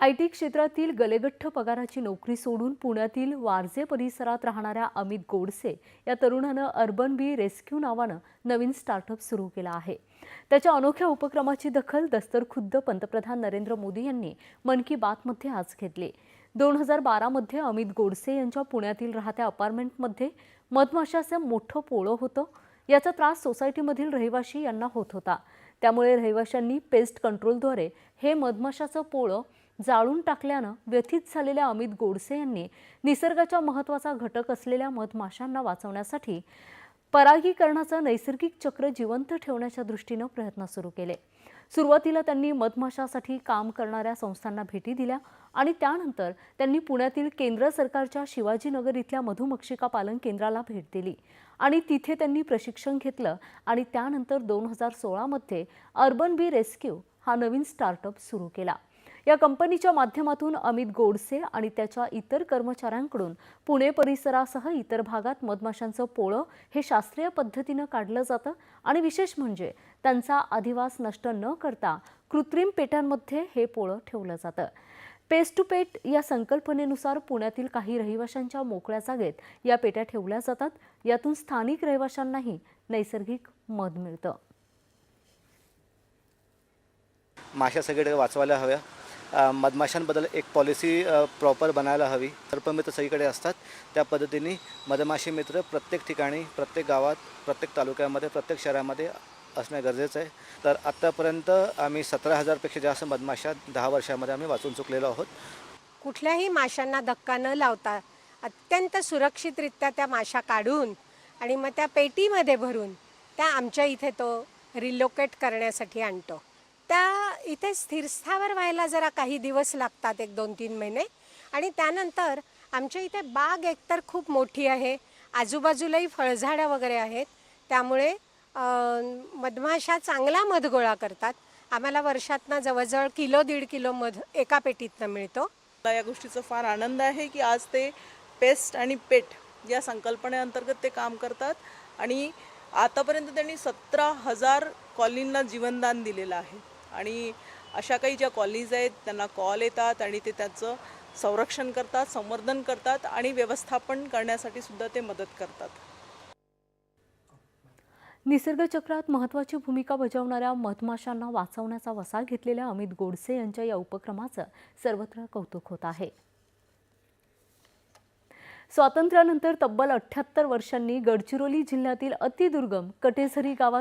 I T क्षेत्रातील गलेगठ्ठ पगाराची नोकरी सोडून पुण्यातील वारजे परिसरात राहणाऱ्या अमित गोडसे या तरुणानं अर्बन बी रेस्क्यू नावानं नवीन स्टार्टअप सुरू केला आहे. त्याच्या अनोख्या उपक्रमाची दखल दस्तर खुद्द पंतप्रधान नरेंद्र मोदी यांनी मन की बातमध्ये आज घेतली. दोन हजार बारामध्ये अमित गोडसे यांच्या पुण्यातील राहत्या अपार्टमेंटमध्ये मधमाशाचं मोठं पोळं होतं. याचा त्रास सोसायटीमधील रहिवाशी यांना होत होता. त्यामुळे रहिवाशांनी पेस्ट कंट्रोलद्वारे हे मधमाशाचं पोळं जाळून टाकल्यानं व्यथित झालेल्या अमित गोडसे यांनी निसर्गाच्या महत्त्वाचा घटक असलेल्या मधमाशांना वाचवण्यासाठी परागीकरणाचं नैसर्गिक चक्र जिवंत ठेवण्याच्या दृष्टीनं प्रयत्न सुरू केले. सुरुवातीला त्यांनी मधमाशासाठी काम करणाऱ्या संस्थांना भेटी दिल्या आणि त्यानंतर त्यांनी पुण्यातील केंद्र सरकारच्या शिवाजीनगर इथल्या मधुमक्षिका पालन केंद्राला भेट दिली आणि तिथे त्यांनी प्रशिक्षण घेतलं आणि त्यानंतर दोन हजार सोळामध्ये अर्बन बी रेस्क्यू हा नवीन स्टार्टअप सुरू केला. या कंपनीच्या माध्यमातून अमित गोडसे आणि त्याच्या इतर कर्मचाऱ्यांकडून पुणे परिसरासह इतर भागात मधमाशांचं पोळं हे शास्त्रीय पद्धतीनं काढलं जातं आणि विशेष म्हणजे त्यांचा अधिवास नष्ट न करता कृत्रिम पेट्यांमध्ये हे पोळं ठेवलं जातं. पेस्ट टू पेट या संकल्पनेनुसार पुण्यातील काही रहिवाशांच्या मोकळ्या जागेत या पेट्या ठेवल्या जातात. यातून स्थानिक रहिवाशांनाही नैसर्गिक मध मिळतं. माशा सगळीकडे वाचवायला हव्या. मधमाशांबद्दल एक पॉलिसी प्रॉपर बनायला हवी. सर्पमित्र सगळीकडे असतात. त्या पद्धतीने मधमाशी मित्र प्रत्येक ठिकाणी प्रत्येक गावात प्रत्येक तालुक्यामध्ये प्रत्येक शहरामध्ये असणं गरजेचं आहे. तर आत्तापर्यंत आम्ही सतरा हजारपेक्षा जास्त मधमाशा दहा वर्षामध्ये आम्ही वाचून चुकलेलो आहोत. कुठल्याही माशांना धक्का न लावता अत्यंत सुरक्षितरित्या त्या माशा काढून आणि मग त्या पेटीमध्ये भरून त्या आमच्या इथे तो रिलोकेट करण्यासाठी आणतो. त्या इथे स्थिरस्थावर व्हायला जरा काही दिवस लागतात एक दोन तीन महिने. आणि त्यानंतर आमच्या इथे बाग एकतर खूप मोठी आहे. आजूबाजूलाही फळझाडं वगैरे आहेत. त्यामुळे मधमाशा चांगला मध गोळा करतात. आम्हाला वर्षातनं जवळजवळ किलो दीड किलो मध एका पेटीतनं मिळतो. मला या गोष्टीचा फार आनंद आहे की आज ते पेस्ट आणि पेट या संकल्पनेअंतर्गत ते काम करतात. आणि आतापर्यंत त्यांनी सतरा हजार कॉलनींना जीवनदान दिलेलं आहे. आणि अशा काही ज्या कॉलनीज आहेत त्यांना कॉल येतात आणि ते त्याचं संरक्षण करतात संवर्धन करतात आणि व्यवस्थापन करण्यासाठी सुद्धा ते मदत करतात. निसर्ग चक्रात महत्त्वाची भूमिका बजावणाऱ्या मधमाशांना वाचवण्याचा वसा घेतलेल्या अमित गोडसे यांच्या या उपक्रमाचं सर्वत्र कौतुक होत आहे. स्वातंत्र्यानंतर तब्बल अठ्ठ्याहत्तर वर्षांनी गडचिरोली जिल्ह्यातील अतिदुर्गम कटेसरी गावात